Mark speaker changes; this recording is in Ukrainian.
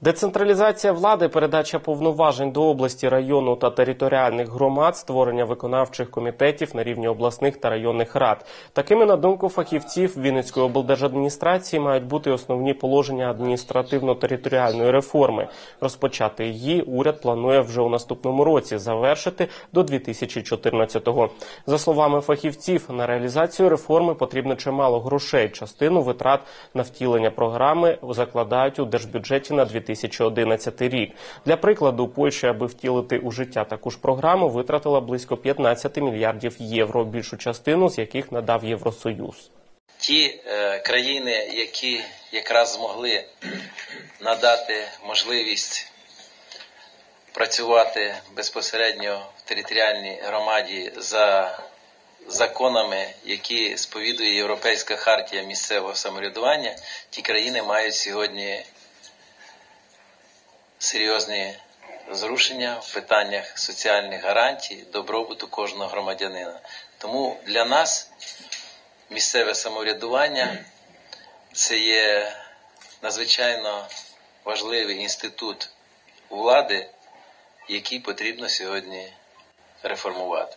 Speaker 1: Децентралізація влади, передача повноважень до області, району та територіальних громад, створення виконавчих комітетів на рівні обласних та районних рад. Такими, на думку фахівців Вінницької облдержадміністрації, мають бути основні положення адміністративно-територіальної реформи. Розпочати її уряд планує вже у наступному році, завершити до 2014-го. За словами фахівців, на реалізацію реформи потрібно чимало грошей. Частину витрат на втілення програми закладають у держбюджеті на 2011 рік. Для прикладу, Польща, аби втілити у життя таку ж програму, витратила близько 15 мільярдів євро, більшу частину з яких надав Євросоюз.
Speaker 2: ті е, країни, які якраз змогли надати можливість працювати безпосередньо в територіальній громаді за законами, які сповідує Європейська хартія місцевого самоврядування, ті країни мають сьогодні серйозні зрушення в питаннях соціальних гарантій, добробуту кожного громадянина. Тому для нас місцеве самоврядування це є надзвичайно важливий інститут влади, який потрібно сьогодні реформувати.